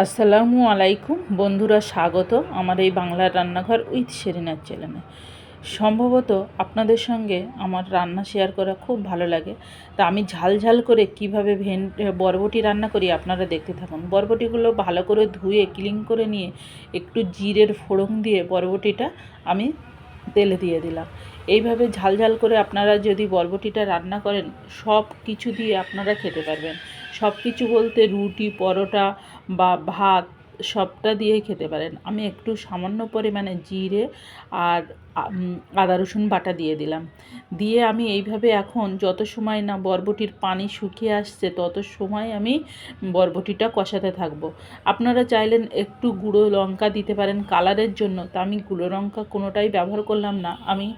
আসসালামু আলাইকুম। বন্ধুরা, স্বাগত আমার এই বাংলার রান্নাঘর উইথ শেরিনার চ্যানেলে। সম্ভবত আপনাদের সঙ্গে আমার রান্না শেয়ার করা খুব ভালো লাগে। তা আমি ঝাল ঝাল করে কীভাবে ভেন বরবটি রান্না করি আপনারা দেখতে থাকুন। বরবটিগুলো ভালো করে ধুয়ে, ক্লিন করে নিয়ে একটু জিরের ফোড়ন দিয়ে বরবটিটা আমি তেলে দিয়ে দিলাম। এইভাবে ঝালঝাল ঝাল করে আপনারা যদি বরবটিটা রান্না করেন, সব কিছু দিয়ে আপনারা খেতে পারবেন। সব কিছু বলতে রুটি, পরোটা বা ভাত সবটা দিয়েই খেতে পারেন। আমি একটু সামান্য পরিমাণে জিরে আর আদা রসুন বাটা দিয়ে দিলাম। দিয়ে আমি এইভাবে এখন যত সময় না বরবটির পানি শুকিয়ে আসছে, তত সময় আমি বরবটিটা কষাতে থাকব। আপনারা চাইলেন একটু গুঁড়ো লঙ্কা দিতে পারেন কালারের জন্য, তা আমি গুঁড়ো লঙ্কা কোনোটাই ব্যবহার করলাম না। আমি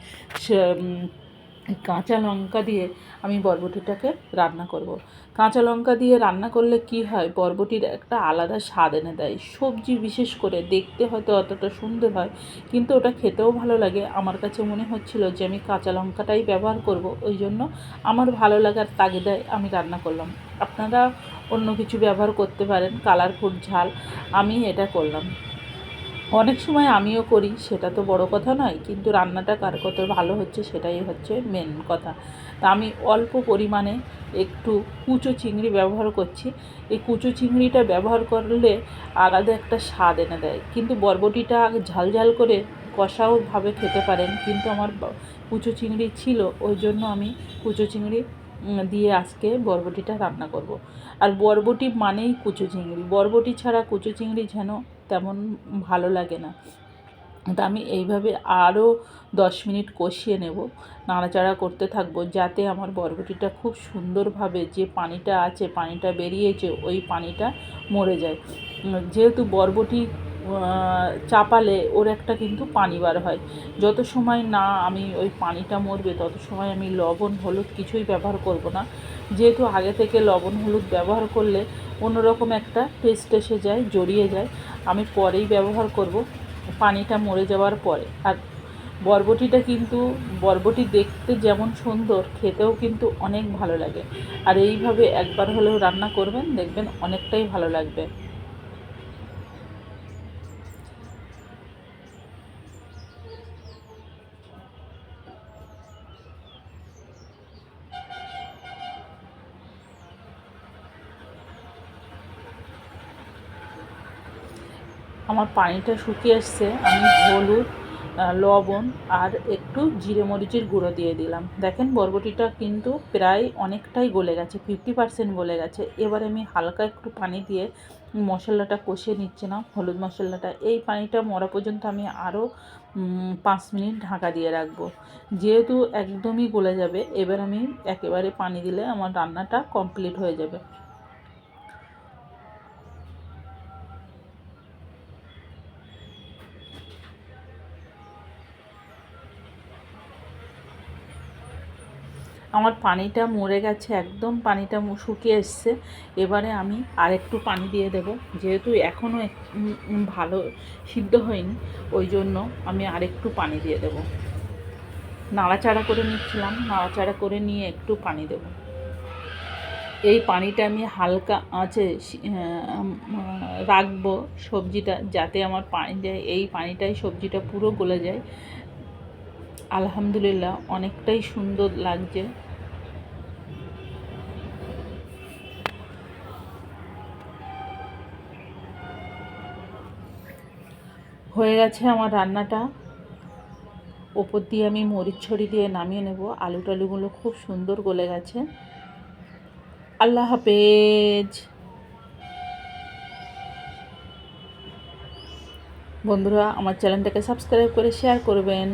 কাঁচা লঙ্কা দিয়ে আমি বরবটিটাকে রান্না করব। কাঁচা লঙ্কা দিয়ে রান্না করলে কি হয়? বরবটির একটা আলাদা স্বাদ এনে দেয়। সবজি বিশেষ করে দেখতে হয়তো অতটা সুন্দর হয়, কিন্তু ওটা খেতেও ভালো লাগে। আমার কাছে মনে হচ্ছিল যে আমি কাঁচা লঙ্কাটাই ব্যবহার করব। ওই জন্য আমার ভালো লাগার তাগিদায় আমি রান্না করলাম। আপনারা অন্য কিছু ব্যবহার করতে পারেন। কালারফুল ঝাল আমি এটা করলাম। অনেক সময় আমিও করি, সেটা তো বড় কথা নয়, কিন্তু রান্নাটা কার কত ভালো হচ্ছে সেটাই হচ্ছে মেন কথা। তা আমি অল্প পরিমাণে একটু কুচো চিংড়ি ব্যবহার করছি। এই কুচো চিংড়িটা ব্যবহার করলে আলাদা একটা স্বাদ এনে দেয়। কিন্তু বরবটিটা ঝাল ঝাল করে কষাওভাবে খেতে পারেন, কিন্তু আমার কুচো চিংড়ি ছিল, ওই জন্য আমি কুচো চিংড়ি দিয়ে আজকে বরবটিটা রান্না করব। আর বরবটি মানেই কুচু চিংড়ি। বরবটি ছাড়া কুচু চিংড়ি যেন তেমন ভালো লাগে না। তা আমি এইভাবে আরও দশ মিনিট কষিয়ে নেব, নাড়াচাড়া করতে থাকব, যাতে আমার বরবটিটা খুব সুন্দরভাবে যে পানিটা আছে, পানিটা বেরিয়েছে, ওই পানিটা মরে যায়। যেহেতু বরবটি চাপালে ওর একটা কিন্তু পানি বার হয়। যত সময় না আমি ওই পানিটা মরবে, তত সময় আমি লবণ, হলুদ কিছুই ব্যবহার করব না। যেহেতু আগে থেকে লবণ, হলুদ ব্যবহার করলে অন্যরকম একটা টেস্ট এসে যায়, জড়িয়ে যায়। আমি পরেই ব্যবহার করব, পানিটা মরে যাওয়ার পরে। আর বরবটিটা কিন্তু, বরবটি দেখতে যেমন সুন্দর, খেতেও কিন্তু অনেক ভালো লাগে। আর এইভাবে একবার হলেও রান্না করবেন, দেখবেন অনেকটাই ভালো লাগবে। আমার পানিটা শুকিয়ে এসছে, আমি হলুদ লবণ আর একটু জিরে মরিচের গুঁড়ো দিয়ে দিলাম। দেখেন বরবটিটা কিন্তু প্রায় অনেকটাই গলে গেছে ফিফটি পার্সেন্ট গলে গেছে। এবার আমি হালকা একটু পানি দিয়ে মশলাটা কষিয়ে নিচ্ছিলাম হলুদ মশলাটা। এই পানিটা মরা পর্যন্ত আমি আরও পাঁচ মিনিট ঢাকা দিয়ে রাখব। যেহেতু একদমই গলে যাবে, এবার আমি একেবারে পানি দিলে আমার রান্নাটা কমপ্লিট হয়ে যাবে। আমার পানিটা মরে গেছে, একদম পানিটা শুকিয়ে এসছে। এবারে আমি আর একটু পানি দিয়ে দেব। যেহেতু এখনও ভালো সিদ্ধ হয়নি, ওই জন্য আমি আর একটু পানি দিয়ে দেব। নাড়াচাড়া করে নিচ্ছিলাম, নাড়াচাড়া করে নিয়ে একটু পানি দেব। এই পানিটা আমি হালকা আঁচে রাখব সবজিটা, যাতে আমার পানি যায় এই পানিটাই সবজিটা পুরো গলে যায়। আলহামদুলিল্লাহ, অনেকটাই সুন্দর লাগছে। হয়ে গেছে আমার রান্নাটা। ওপর দিয়ে আমি মরিচ ছড়ি দিয়ে নামিয়ে নেব। আলু টালুগুলো খুব সুন্দর গলে গেছে। আল্লাহ হাফেজ। বন্ধুরা, আমার চ্যানেলটাকে সাবস্ক্রাইব করে শেয়ার করবেন।